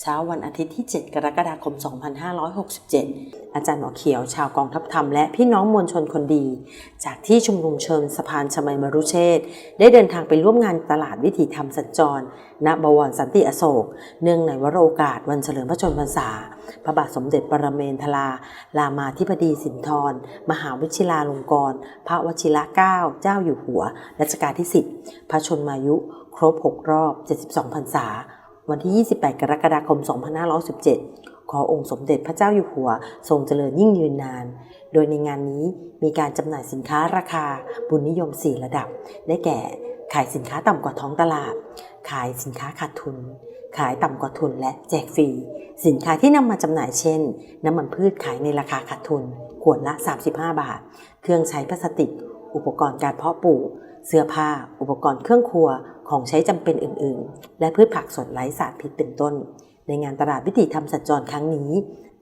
เช้าวันอาทิตย์ที่ 7 กรกฎาคม 2567 อาจารย์หมอเขียว ชาวกองทัพธรรมและพี่น้องมวลชนคนดี จากที่ชุมนุมเชิงสะพานชมัยมรุเชษได้เดินทางไปร่วมงานตลาดวิถีธรรมสัญจร ณ บวรสันติอโศก เนื่องในวโรกาสวันเฉลิมพระชนมพรรษา พระบาทสมเด็จปรเมนทรา รามาธิบดีสินธรมหาวิชิลาลงกรณ์พระวชิระเกล้าเจ้าอยู่หัวรัชกาลที่ 10 พระชนมายุ ครบ 6 รอบ 72 พรรษา วันที่ 28 กรกฎาคม 2517 ขอองค์สมเด็จพระเจ้าอยู่หัว ทรงเจริญยิ่งยืนนาน โดยในงานนี้มีการจำหน่ายสินค้าราคาบุญนิยม 4 ระดับ ได้แก่ ขายสินค้าต่ำกว่าท้องตลาด ขายสินค้าขาดทุน ขายต่ำกว่าทุนและแจกฟรี สินค้าที่นำมาจำหน่ายเช่น น้ำมันพืชขายในราคาขาดทุน ขวดละ 35 บาท เครื่องใช้พลาสติก อุปกรณ์การเพาะปลูก เสื้อผ้า อุปกรณ์เครื่องครัว ของใช้จำเป็นอื่นๆ และพืชผักสดไร้สารพิษเป็นต้น ในงานตลาดวิถีธรรมสัญจรครั้งนี้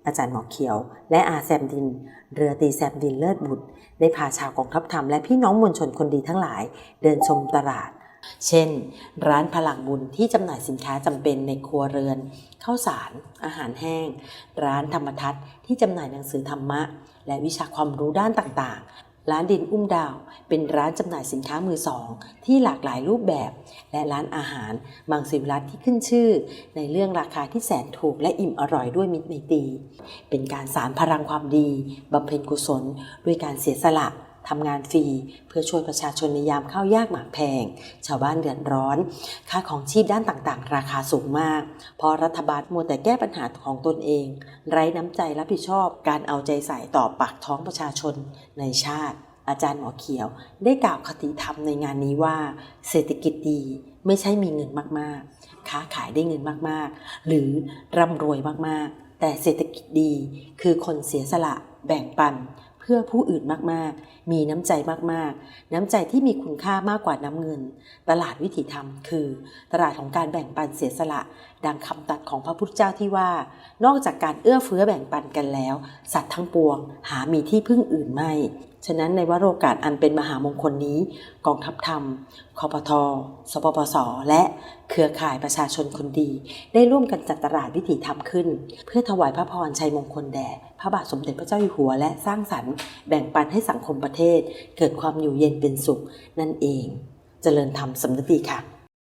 อาจารย์หมอเขียว และอาแซมดิน เรือตีแซมดินเลิศบุตรได้พาชาวกองทัพธรรมและพี่น้องมวลชนคนดีทั้งหลาย เดินชมตลาดเช่น ร้านพลังบุญที่จำหน่ายสินค้าจำเป็นในครัวเรือนข้าวสาร อาหารแห้ง ร้านธรรมทัศน์ที่จำหน่ายหนังสือธรรมะ และวิชาความรู้ด้านต่าง ร้านดินอุ้มดาว เป็นร้านจำหน่ายสินค้ามือสอง ที่หลากหลายรูปแบบ และร้านอาหารบางสิวรัตที่ขึ้นชื่อ ในเรื่องราคาที่แสนถูกและอิ่มอร่อยด้วยมิตรไมตรีเป็นการสารพลังความดีบำเพ็ญกุศล ด้วยการเสียสละ ทำงานฟรี เพื่อช่วยประชาชนในยามข้าวยากหมากแพง ชาวบ้านเดือดร้อน ค่าของชีพด้านต่างๆ ราคาสูงมาก เพราะรัฐบาลมัวแต่แก้ปัญหาของตนเอง ไร้น้ำใจรับผิดชอบการเอาใจใส่ต่อปากท้องประชาชนในชาติ อาจารย์หมอเขียว ได้กล่าวคติธรรมในงานนี้ว่า เศรษฐกิจดีไม่ใช่มีเงินมากๆ ค้าขายได้เงินมากๆ หรือร่ำรวยมากๆ แต่เศรษฐกิจดีคือคนเสียสละแบ่งปัน เพื่อผู้อื่นมากๆ มีน้ำใจมากๆ น้ำใจที่มีคุณค่ามากกว่าน้ำเงิน ตลาดวิถีธรรม คือ ตลาดของการแบ่งปันเสียสละ ดังคำตัดของพระพุทธเจ้าที่ว่า นอกจากการเอื้อเฟื้อแบ่งปันกันแล้ว สัตว์ทั้งปวง หามีที่พึ่งอื่นไม่ ฉะนั้นในวโรกาสอันเป็นมหามงคลนี้ กองทัพธรรม คอปทสปปส และเครือข่ายประชาชนคนดี ได้ร่วมกันจัดตลาดวิถีธรรมขึ้น เพื่อถวายพระพรชัยมงคลแด่พระบาทสมเด็จพระเจ้าอยู่หัว และสร้างสรรค์แบ่งปันให้สังคมประเทศ เกิดความอยู่เย็นเป็นสุขนั่นเอง เจริญธรรมสำนึกดีค่ะ